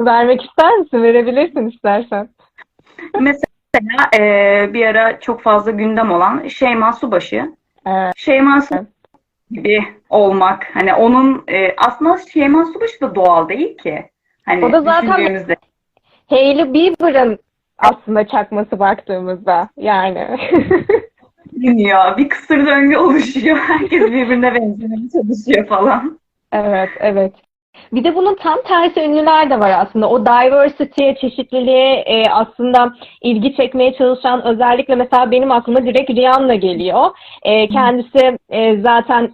Vermek ister misin? Verebilirsin istersen. Mesela e, bir ara çok fazla gündem olan Şeyma Subaşı. Evet. Şeyma Subaşı gibi olmak. Hani onun e, aslında Şeyma Subaşı da doğal değil ki. Hani O da zaten-. Hailey Bieber'ın aslında çakması baktığımızda yani. ya bir kısır döngü oluşuyor. Herkes birbirine benzemeye çalışıyor falan. Evet, evet. Bir de bunun tam tersi ünlüler de var aslında. O diversity'ye, çeşitliliğe e, aslında ilgi çekmeye çalışan özellikle mesela benim aklıma direkt Rihanna geliyor. E, kendisi e, zaten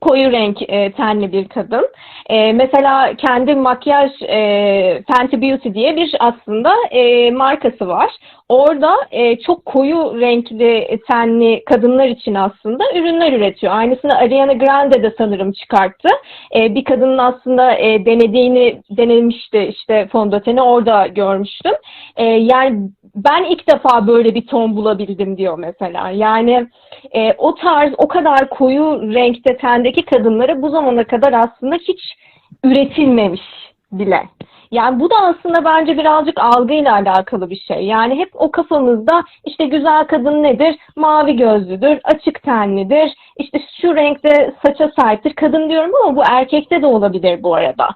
koyu renk e, tenli bir kadın. E, mesela kendi makyaj e, Fenty Beauty diye bir aslında e, markası var. Orada e, çok koyu renkli tenli kadınlar için aslında ürünler üretiyor. Aynısını Ariana Grande de sanırım çıkarttı. E, bir kadının aslında e, denediğini denemişti işte fondöteni orada görmüştüm. E, yani ben ilk defa böyle bir ton bulabildim diyor mesela. Yani e, o tarz o kadar koyu renkte tendeki kadınlara bu zamana kadar aslında hiç üretilmemiş bile. Yani bu da aslında bence birazcık algıyla alakalı bir şey. Yani hep o kafamızda işte güzel kadın nedir? Mavi gözlüdür, açık tenlidir, işte şu renkte saça sahiptir. Kadın diyorum ama bu erkekte de olabilir bu arada.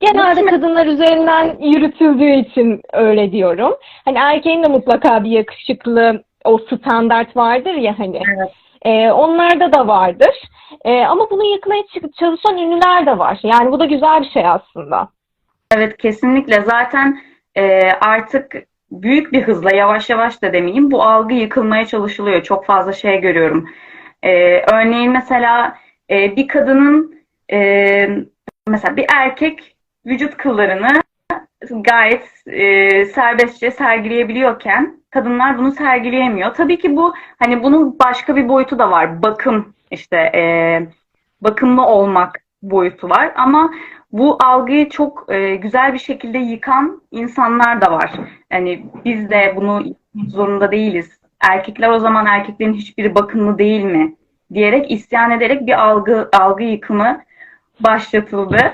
Genelde kadınlar üzerinden yürütüldüğü için öyle diyorum. Hani erkeğin de mutlaka bir yakışıklı o standart vardır ya hani. Evet. Ee, onlarda da vardır. Ee, ama bunu yıkmaya çalışan ünlüler de var. Yani bu da güzel bir şey aslında. Evet kesinlikle. Zaten e, artık büyük bir hızla yavaş yavaş da demeyeyim bu algı yıkılmaya çalışılıyor. Çok fazla şey görüyorum. E, örneğin mesela e, bir kadının e, mesela bir erkek vücut kıllarını gayet e, serbestçe sergileyebiliyorken kadınlar bunu sergileyemiyor. Tabii ki bu hani bunun başka bir boyutu da var. Bakım işte e, bakımlı olmak boyutu var ama bu algıyı çok e, güzel bir şekilde yıkan insanlar da var. Yani biz de bunu zorunda değiliz. Erkekler o zaman erkeklerin hiçbiri bakımlı değil mi diyerek isyan ederek bir algı algı yıkımı başlatıldı.